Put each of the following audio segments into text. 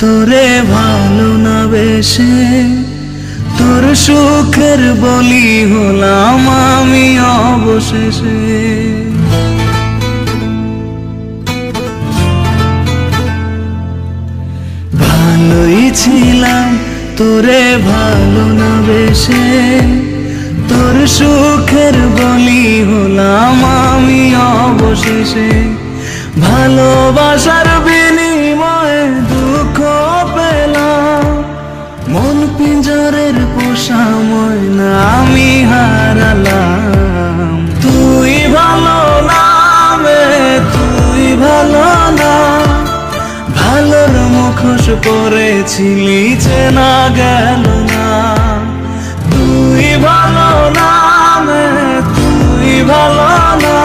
তোরে ভালো না বেশে। তোর সুখের বলি হলাম আমি অবশেষে। ভালোই ছিলাম তোরে ভালো না বেশে। তোর সুখের বলি হলাম আমি অবশেষে। ভালোবাসার পোষা ময়না আমি হারালাম। তুই ভালো নামে তুই ভালো না। ভালোর মুখোশ পরেছিলি চেনা গেল না। তুই ভালো নামে তুই ভালো না।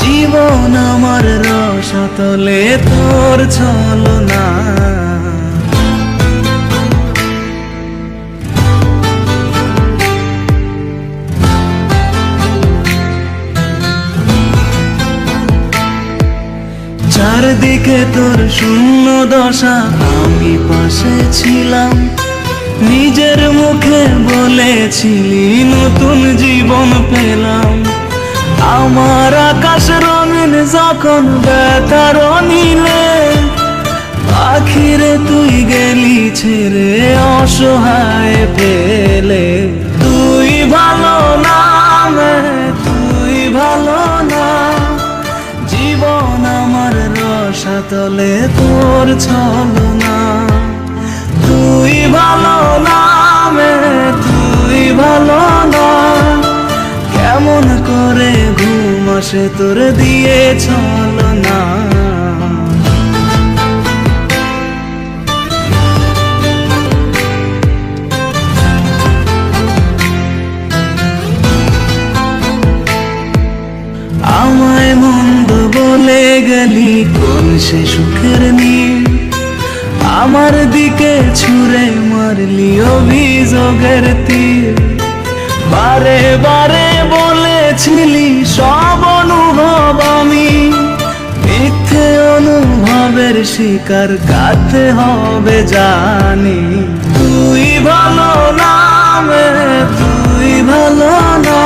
জীবন আমার রসতলে তোর ছলো চারদিকে তোর শূন্য দশা। আমি পাশে ছিলাম, নিজের মুখে বলেছিলি, নতুন জীবন পেলাম। আমার আকাশ রঙিন যখন ব্যথার নিলে আখিরে তুই গেলি ছেড়ে অসহায় পেলে রসাতলে তোর ছলনা। তুই ভালো নামে, তুই ভালো না। কেমন করে ঘুম আসে তোর দিয়েছ গেলি, কোন সে সুখের নীল? আমার দিকে ছুঁড়ে মারলি অভিযোগের তীর বারে বারে বলেছিলি, সব অনুভব আমি। মিথ্যে অনুভবের শিকার কাতে হবে জানি। তুই ভালো নামে তুই ভালো না।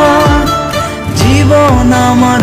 জীবন আমার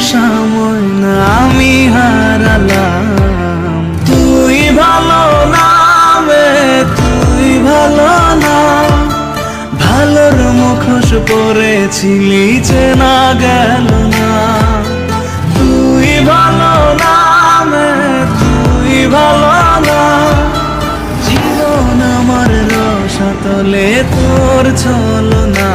পোষা ময়না আমি হারালাম। তুই ভালো নামে তুই ভালো না। ভালোর মুখোশ পরেছিলি চেনা গেল না। তুই ভালো নামে তুই ভালো না। জীবন আমার রসাতলে তোর ছলো না